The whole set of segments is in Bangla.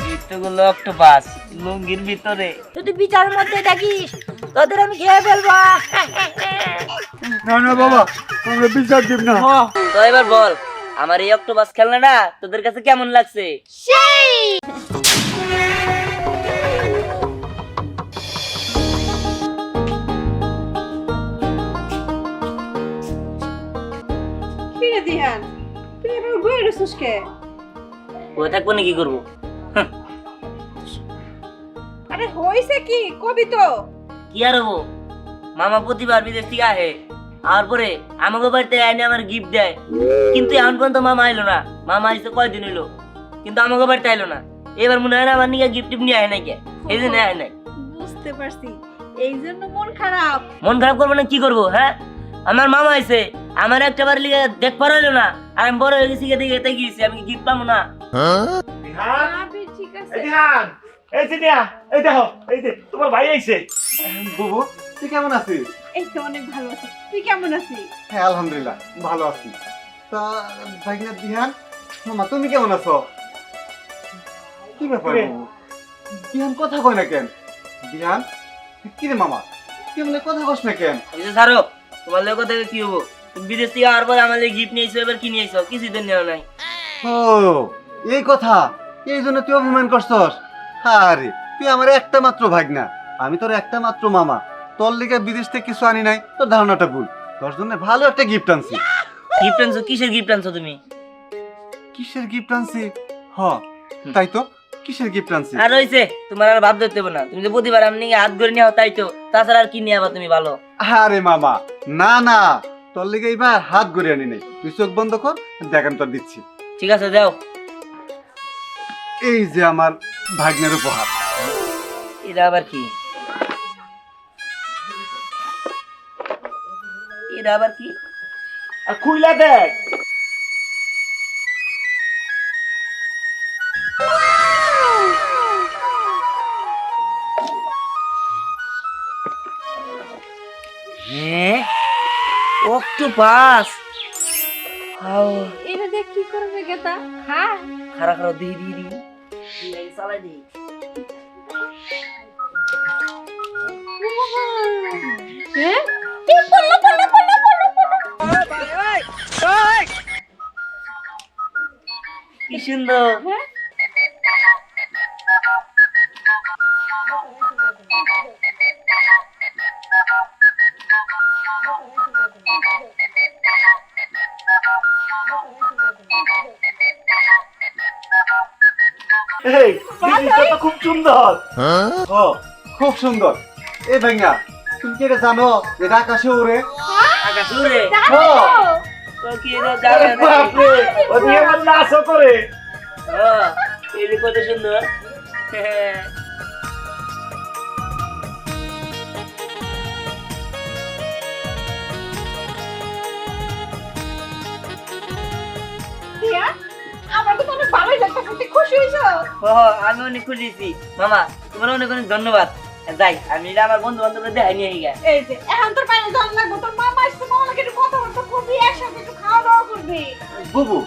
গিফটগুলো অক্টোপাস লুঙ্গির ভিতরে। যদি বিচার মধ্যে থাকিস তোদের আমি খেয়ে ফেলব। না না বাবা আমরা বিচার দিব না। তো এবার বল আমার এই অক্টোপাস খেলনাটা তোদের কাছে কেমন লাগছে? সেই! দিহান তুই এবার বই রেছিস থাকব না কি করব আরে হইছে কি? কবি তো। কি আর হব? মামা প্রতিবার বিদেশ থেকে আহে আর পরে আমাকে বাড়িতে আইনে আমার গিফট দেয়। কিন্তু এখন পর্যন্ত মামা আইলো না। মামা আইসে কয়দিন হইল কিন্তু আমাকে বাড়িতে আইলো না। এবার মনে হয় না আমার নিয়ে গিফট টিপ নিয়ে আয় নাই কে এই জন্য আয় নাই। বুঝতে পারছি। এই জন্য মন খারাপ। মন খারাপ করব না কি করব হ্যাঁ? আমার মামা আইছে আমার একটা বার লিগে দেখ পার হইল না আর আমি বড় হয়ে গেছি দেখে গিয়েছি আমি গিফট পাবো না? আবে ঠিক আছে এই ধ্যান এই যে দিয়া এই দেখো এই যে তোমার ভাই আইছে। বুবু তুই কেমন আছিস? এই তো অনেক ভালো আছি। তুই কেমন আছিস? হ্যাঁ আলহামদুলিল্লাহ ভালো আছি। তা ভাইনা দিহান মামা তুমি কেমন আছো? কি ব্যাপার কিরে? বুবু? দিহান কথা কয় না কেন? দিহান কি রে মামা? কথা কস না কেন? এই যে ছাড়ো তোমার লোক থেকে কি হব? বিদেশ থেকে আওয়ার পরে আমার গিফট নিয়েছো এবার কি নিয়েছো কিছুই তো নেওয়া নাই। ও এই কথা এই জন্য তুই অভিমান করছস? আরে তুই আমার একটা মাত্র ভাগনা। আমি তোর একটা মাত্র মামা। তোর লিগে বিদেশ থেকে কিছু আনি নাই তোর ধারণাটা ভুল। তোর জন্য ভালো একটা গিফট আনছি। গিফট আনছো? কিসের গিফট আনছো তুমি? কিসের গিফট আনছি? হ তাই তো? কিসের গিফট আনছি? আর রয়েছে তোমার আর ভাব ধরতে হবে না। তুমি যে প্রতিবার আমি নিয়ে হাত ধরে নেওয়া তাই তো? তাছাড়া আর কি নিয়ে আবার তুমি ভালো? আরে মামা না না। তোর লিগে এবার হাত গড়ে আনি নাই। তুই চোখ বন্ধ কর দেখান তোর দিচ্ছি। ঠিক আছে যাও। এই যে আমার ভাগ্নের উপহার। এটা আবার কি? এটা আবার কি? আর খুইলা দেখ। হ্যাঁ অক্টোপাস। হাও। এটা দেখ কি করবে গেতা। খা। খারা খারা দি দি দি চালাই দি হ্যাঁ? কি সুন্দর এই জিনিসটা তো খুব সুন্দর। ও খুব সুন্দর। এই ভাইয়া তুমি কি এটা জানো এটা আকাশে আকাশ উড়ে? ও, তো কি এটা জানে বাপরে ও দিয়ে আমার নাচও করে। হ্যাঁ, এই কত সুন্দর। হ্যাঁ। ভালোই লাগছে খুশি হইছো ও আমি অনেক খুশি হয়েছি। মামা তোমার অনেক অনেক ধন্যবাদ। যাই আমি আমার বন্ধু বান্ধবদের দেখাই নিয়ে গিয়ে এই যে এখন তোর পায়ে জান লাগবো তোর মামা আসছে মামাকে একটু কথা বলতে করবি একসাথে একটু খাওয়া দাওয়া করবি। বুবু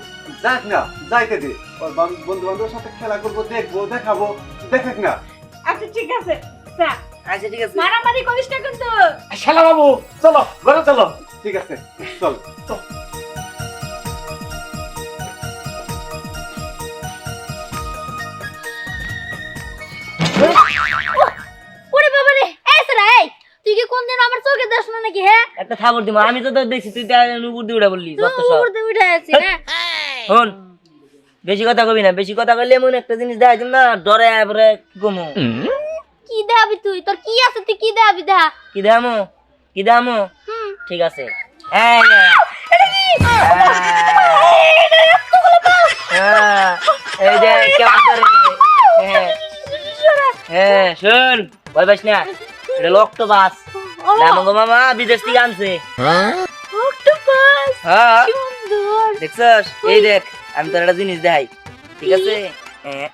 যাক না যাইতে দে। ওর বন্ধু বান্ধবের সাথে খেলা করব দেখব দেখাবো দেখাক না। আচ্ছা ঠিক আছে যা। আচ্ছা ঠিক আছে। মারামারি করিস না কিন্তু। শালা বাবু চলো ঘরে চলো। ঠিক আছে চল। ওরে নাকি হ্যাঁ? একটা খাবার দিব আমি তো তোর দেখছি তুই উপর দিয়ে উঠা বললি যত সব। উপর দিয়ে উঠে আছিস না শোন বেশি কথা কবি না বেশি কথা কইলে এমন একটা জিনিস দেখাই দিম না ডরে পরে কি কমু? কি দেখাবি তুই? তোর কি আছে? তুই কি দেখাবি? দেখা। কি দেখামো? কি দেখামো? ঠিক আছে। হ্যাঁ, এই যে কেমন করে হ্যাঁ। হ্যাঁ শোন ভয় পাস না। এটা লক্টো বাস আমাকে মামা বিদেশ থেকে আনছে। অক্টোপাস হ্যাঁ। সুন্দর। দেখছস? এই দেখ আমি তোর একটা জিনিস দেখাই। ঠিক আছে? হ্যাঁ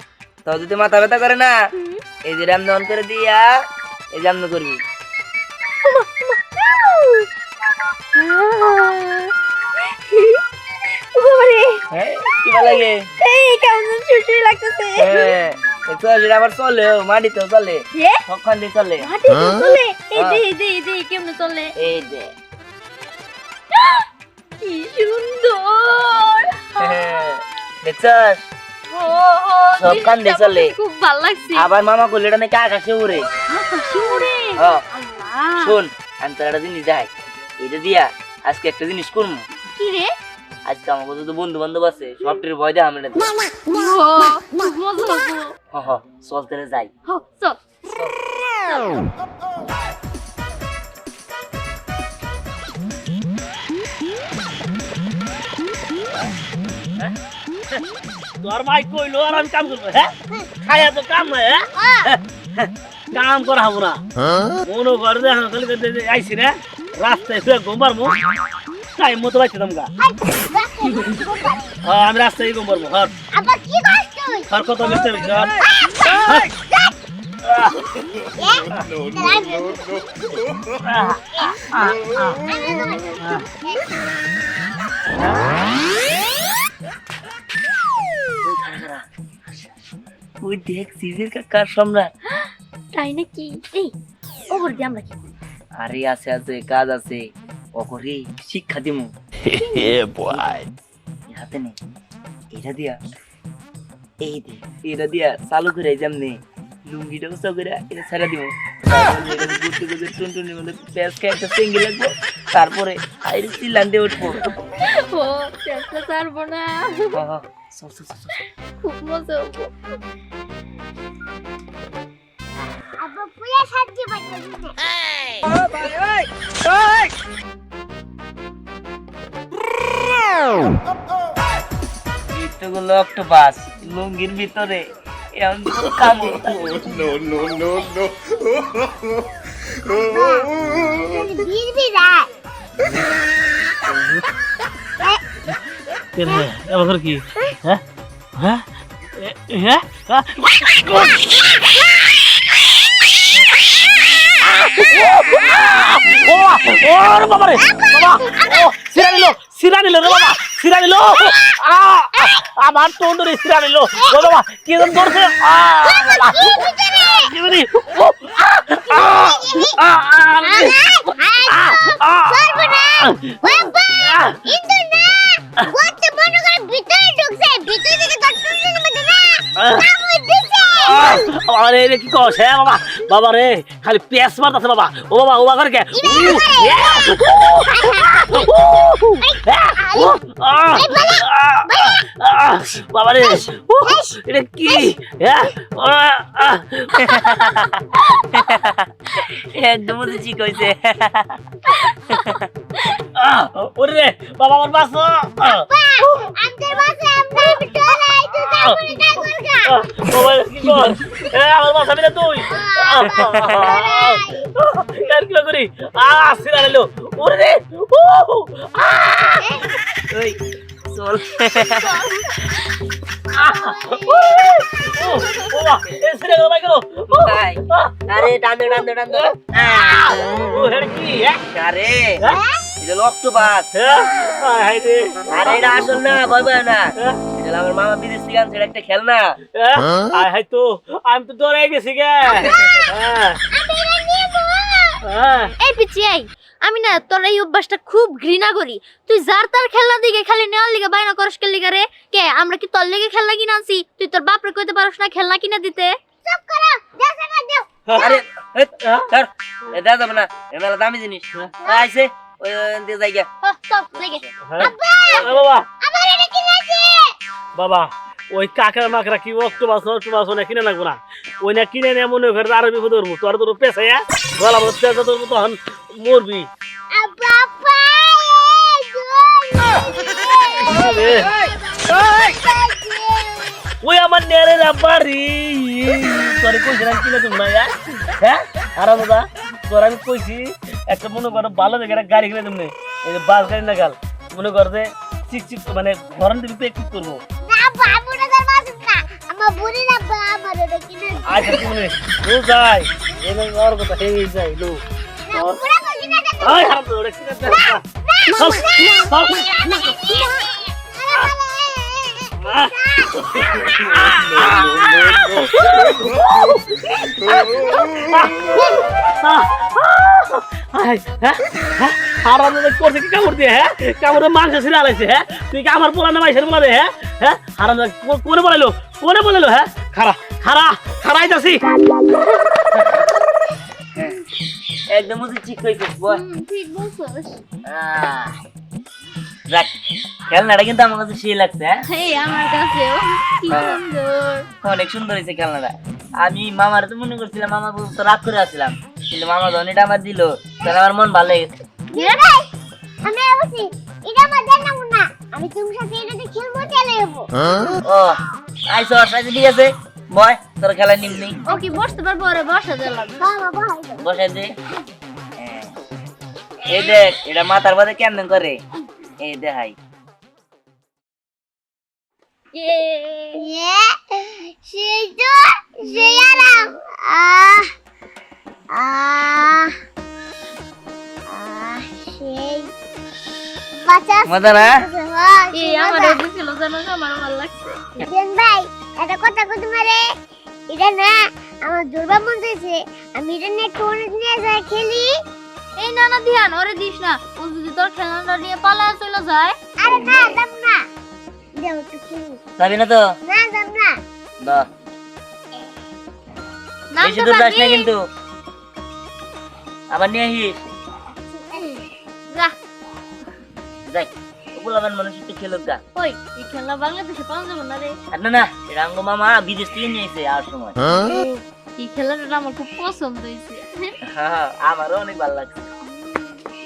তো যদি মাথা ব্যথা করে না এই যে রামন অন করে দিয়া এই জামন করবি। ও হ্যাঁ কি ভালো লাগে? এই কেমন শুশুরি লাগতেছে। হ্যাঁ সেটা আবার চলে মাটিতেও চলে। কখন দিয়ে চলে। মাটি চলে? এই দে এই দে এই দে কেমনে চলে? এই যে। কি সুন্দর! হ্যাঁ, দেখছস? ও ও সব কান দিয়ে চলে। খুব ভালো লাগছে। আবার মামা করলে এটা নাকি আকাশে উড়ে। আকাশে উড়ে? হ্যাঁ শোন আমি তোর একটা জিনিস দেখাই। এটা দিয়া আজকে একটা জিনিস করব কি রে? আজকে আমার কত বন্ধু বান্ধব আছে সবটির ভয় দেয় আমরা হ হ চল যাই হ চল তোর ভাই কইলো আর আমি কাম করব হ্যাঁ খায়া তো কাম নয় হ্যাঁ কাম করা হব না মনে কর যে আমি খালি করতে যে আইছি রে রাস্তায় শুয়ে টাইম মতো হ্যাঁ আমি রাস্তায় হর কত মিস্টার হর তুই দেখ সিজির কাকার সম্রাট? তাই নাকি? এই ওপর দিয়ে আমরা কি আরে আছে আছে কাজ আছে। অকরে শিক্ষা দিমু। হাতে নে। এটা দিয়া। এই দে এটা দিয়া চালু করে যেমনি লুঙ্গিটা উঁচা করে এটা ছেড়ে দিব। টুনটুনির মধ্যে প্যাঁচ একটা লাগবো। তারপরে আইরে চিল্লান দিয়ে উঠবো। ও চেষ্টা ছাড়বো না। গিফটগুলো অক্টোপাস লুঙ্গির ভিতরে এবার কি হ্যাঁ হ্যাঁ হ্যাঁ হ্যাঁ? ও বাবা রে বাবা ও সিরা নিল সিরা নিল রে বাবা সিরা দিল আমার তো অন্য সিরা দিল বাবা কি জানি আ আরে রে কি কস হ্যাঁ বাবা বাবা রে খালি পেস মারতাছে বাবা ও বাবা ও বাবা কে বাবা রে এটা কি হ্যাঁ একদম ঠিক হয়েছে ওরে বাবা আমার বাস বাবা কি কর হ্যাঁ আমার বাস আমি তুই আর কি করি আ সিরা নিল ওরে রে ওই চল আরে ও হেড কি হ্যাঁ আরে হ্যাঁ? অক্টোপাস হ্যাঁ হাই রে। আরে এটা আসল না ভয় পায় না। হ্যাঁ? এটা আমার মামা বিদেশ থেকে আনছে একটা খেলনা। আয় হাই তো আমি তো ডরে গেছি গে। হ্যাঁ। হ্যাঁ। এই পিচি আমি না তোর এই অভ্যাসটা খুব ঘৃণা করি। তুই যার তার খেলনা দিকে খালি নেওয়ার লিগে বাইনা করস কে লিগা রে? কে আমরা কি তোর লিগে খেলনা কিনা আনছি? তুই তোর বাপরে কইতে পারস না খেলনা কিনা দিতে? চুপ করো দেখা না দেও। আরে এই, এ যাবে না। এ মেলা দামি জিনিস। আইসে ওই ওই দিয়ে যাই গিয়া বাবা ওই কাকড়া মাকড়া কি অক্টোবাস অক্টোবাস ওনে কিনে লাগবো না ওই না কিনে নিয়ে মনে করে আরও বিপদ ধরবো তোর তোর পেছাইয়া গলা পেঁচা ধরবো তখন মরবি ওই আমার নেড়ে রাব্বারি তোর কইছি না কিনে তুমি না হ্যাঁ আর দাদা তোর আমি কইছি একটা মনে করো ভালো দেখে একটা গাড়ি কিনে তুমি এই যে বাস গাড়ি না গাল মনে কর যে চিক চিক মানে ঘরন দিবি প্র্যাকটিস করব। আচ্ছা তুমি ও যাই এনে আর কথা হেই যাই লো। পুরা কইছি না? আই হারাম তো ওরে কিনে দে চল চল হারাম করছে কি কামড় দিয়ে হ্যাঁ? কামড়ে মাংস ছিঁড়ে আলাইছে হ্যাঁ? তুই কি আমার পোলা না মাইসের পোলা রে হ্যাঁ? হ্যাঁ হারাম কোনে বলাইলো? কোনে বলাইলো হ্যাঁ? খারা খারা খারাই যাচ্ছি একদম ঠিক হয়েছিস ঠিক বলছস। যাক খেলনাটা কিন্তু আমার কাছে সেই লাগছে এই আমার কাছেও অনেক সুন্দর হয়েছে খেলনাটা। আমি মামার তো মনে করছিলাম মামা তো রাগ করে আসছিলাম। কিন্তু মামা এটা আমার দিল তখন আমার মন ভালো লেগেছে আমি বলছি এটা আমার জানা না আমি তোমার সাথে এটাতে খেলব চলে যাব ও আইসো আইসো ঠিক আছে বয় তোর খেলা নিমনি ও বসতে পারব আরে বসা দিলাম বাবা বহাই দাও বসে দে হ্যাঁ। এই দেখ এটা মাথার বাদে কেমন করে এই দেখাই সেই মজা না এই আমার দিছিল জানো আমার ভালো লাগছে। দেন ভাই একটা কথা কই তোমারে এটা না আমার দুর্বা মন চাইছে আমি এটা নিয়ে একটু নিয়ে যাই খেলি। এই না না ধ্যান ওরে দিস না। ও যদি তোর খেলনাটা নিয়ে পালায় চলে যায়। আরে না যাব না। দেও একটু খেলি। যাবি না তো? না যাব না। দাও বেশি দূর যাস না কিন্তু। আবার নিয়ে আসিস। যাই? ওগুলাবেন মানুষ একটু খেলুক গা। ওই এই খেলনা বাংলাদেশে পাওয়া যাবে না রে। না না এটা মামা বিদেশ থেকে নিয়ে এসে আর সময়। এই খেলনাটা আমার খুব পছন্দ হয়েছে। হ্যাঁ, আমারও অনেক ভালো লাগছে।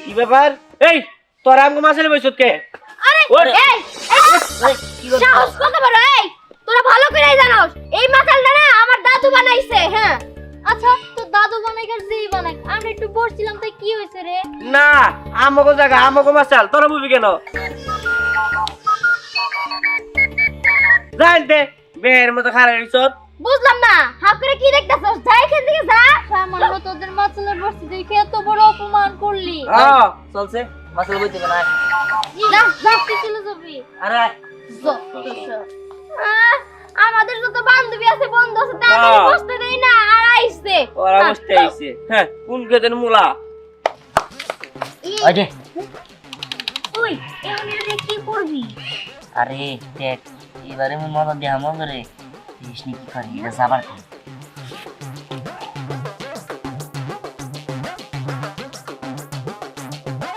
কি ব্যাপার? এই তোর আমগো মাছের বইছত কে? আরে এই ওই, কি করছিস? সাহস কত বড় এই তোরা ভালো করে জানোস এই মাথালটা না আমার দাদু বানাইছে হ্যাঁ। আচ্ছা দাদু বানাইকার যেই বানাই। আমি একটু বসছিলাম তাই কি হয়েছে রে? না আমগো জায়গা আমগো মাছাল তোরা বুঝবি কেন? জানতে বেহের মতো খারাপ রিসত বুঝলাম না হাফ করে কি দেখতাছস? যা এখান থেকে যা। সামান্য তোদের মাছলের বসতে দেখে এত বড় অপমান করলি। হ্যাঁ চলছে মাছের বইতে না যা যা চলে যাবি। আরে আহ, আমাদের যত বান্ধবী আছে বন্ধু আছে তাদের। বসতে দেই না আর আইছে ওরা বসতে আইছে হ্যাঁ কোন খেতেন মুলা? ওই যে ওই এখন এটা কি করবি? আরে দেখ এবারে মন মতো দেহা মন করে কৃষ্ণ কি করে এটা যাবার কি?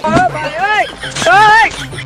কেউ তার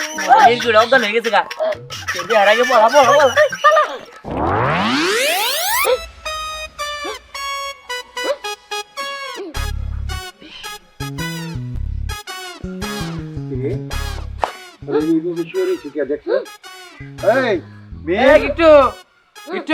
এই গুড় অজ্ঞান হয়ে গেছে গা। যদি আর আগে বলা বলা বলা। এই মেয়ে। একটু একটু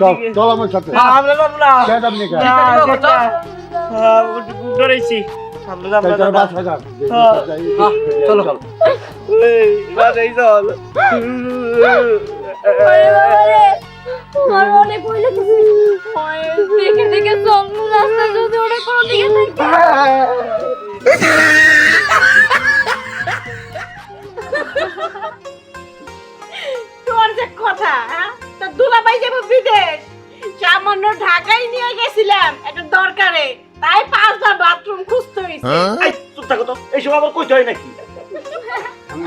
চল চল আমার সাথে আমরা যাব না কেন আপনি কেন? হ্যাঁ, ডরাইছি। আমরা যাব না, চল, বাস বাজার। হ্যাঁ, হ্যাঁ, চলো চলো। এই, চল। ভয় লাগতেছে ভয় দেখে দেখে জঙ্গল রাস্তা যদি ওটা কোনো দিকে থাকে গেছিলাম একটা দরকারে। তাই পাঁচবার বাথরুম খুঁজতে হয়েছে এই চুপ থাকো তো। এই সময় আবার কইতে হয় নাকি?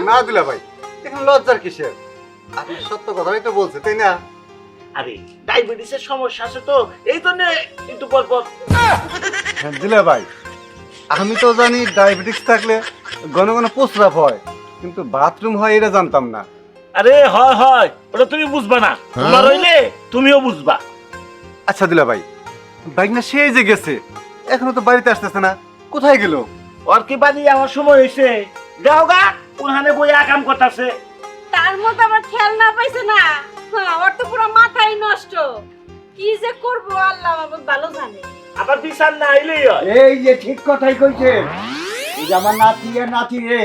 না দিলা ভাই এখানে লজ্জার কিসের? আপনি সত্য কথাই তো বলছে তাই না? আরে ডায়াবেটিসের সমস্যা আছে তো এই জন্য একটু পর পর। হ্যাঁ, দিলা ভাই। আমি তো জানি ডায়াবেটিস থাকলে ঘন ঘন প্রস্রাব হয় কিন্তু বাথরুম হয় এটা জানতাম না। আরে হয় হয় ওটা তুমি বুঝবা না। তোমার হইলে তুমিও বুঝবা। আচ্ছা দিলা ভাই বাইক না সেই যে গেছে। এখনও তো বাড়িতে আসতেছে না। কোথায় গেল? ওর কি বাড়ি? আমার সময় হয়েছে যাও গা কোনখানে বইয়া কাম করতেছে। তার মধ্যে আমার খেয়াল না পাইছে না। হ্যাঁ, ওর তো পুরো মাথাই নষ্ট। কি যে করব আল্লাহ বাবা ভালো জানে। আবার বিশাল না আইলেই এই যে ঠিক কথাই কইছে এই যে আমার নাতি আর নাতি রে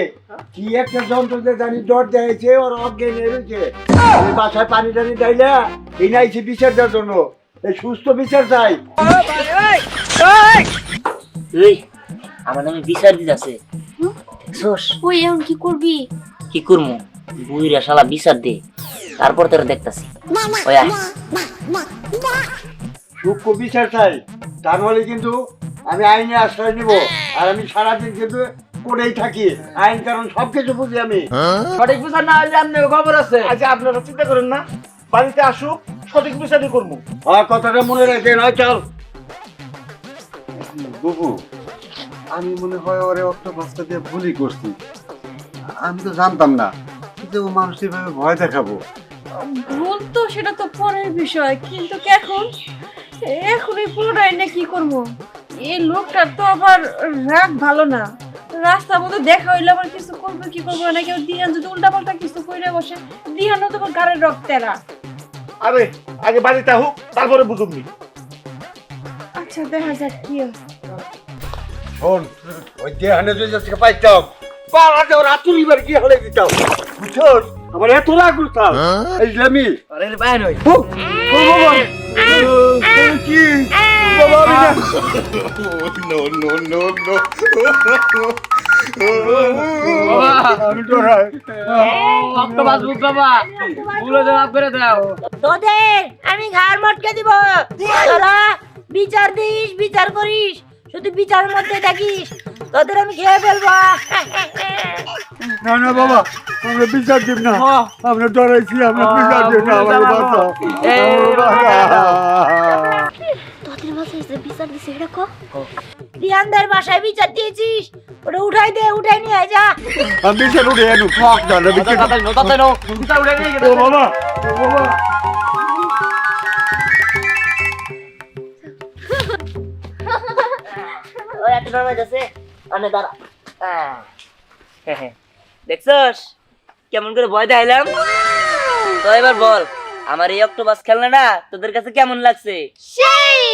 কি একটা যন্ত্র যে জানি ডর দিয়েছে ওর অজ্ঞান রয়েছে আমি বাসায় পানি টানি দেয়লা এই নাইছে বিচার দেওয়ার জন্য। এই সুস্থ বিচার চাই। এই আমার নামে বিচার ওই এখন কি করবি? কি করব বুইরা শালা বিচার দে। তারপর তোরা দেখতাছি। ওই আয়। সূক্ষ্ম বিচার চাই। তা নাহলে কিন্তু আমি আইনে আশ্রয় নিব। আর আমি সারাদিন কিন্তু করেই থাকি। আইন কারণ সবকিছু বুঝি আমি। সঠিক বিচার না হইলে আপনার খবর আছে। আচ্ছা আপনারা চিন্তা করেন না। বাড়িতে আসুক সঠিক বিচারই করব। আর কথাটা মনে রাখেন হয় চল। বুবু আমি মনে হয় ওরে অত বাচ্চা দিয়ে ভুলই করছি। আমি তো জানতাম না ও মানুষ এভাবে ভয় দেখাবো। ভুল তো সেটা তো পরের বিষয় কিন্তু এখন এখন এই পুরোটাই না কি করব? এই লোকটার তো আবার রাগ ভালো না। রাস্তার মধ্যে দেখা হইলে আবার কিছু করবে কি করবে? না কেউ দিহান যদি উল্টা পাল্টা কিছু কইরে বসে? দিহানও তো গাড়ির রক্তেরা। আরে আগে বাড়িতে হোক তারপরে বুঝুননি আচ্ছা দেখা যাক কি শোন ওই দেহানে যদি আজকে পাইতাম। পাড়াতে ওর আতুরি বার কি হলে দিতাম। বুঝছস? আমার এত রাগ করতাম। ইসলামি আরে বাইর হই ও বাবা ও, কি? বাবা আমি না। আমি তোদের ঘাড় মটকে দিব। তোরা বিচার দিস বিচার করিস। শুধু বিচার মধ্যে থাকিস। তোদের আমি খেয়ে ফেলব। না না বাবা আমরা বিচার দিব না। আমরা ডরাইছি আমরা বিচার দিব না আমার বাচ্চা যে বিচার দিছে এটা কো রিয়ানদের বাসায় বিচার দিয়েছিস? ওটা উঠাই দে উঠাই নিয়ে আয় যা। আমি বিচার উঠে আনু ফাঁক না না বিচার ও বাবা ও বাবা। ওই একটা নরমাল আছে অনেক দাঁড়া। দেখছস? কেমন করে ভয় দেখাইলাম? তো এবার বল। আমার এই অক্টোবাস খেলনা না তোদের কাছে কেমন লাগছে? সেই!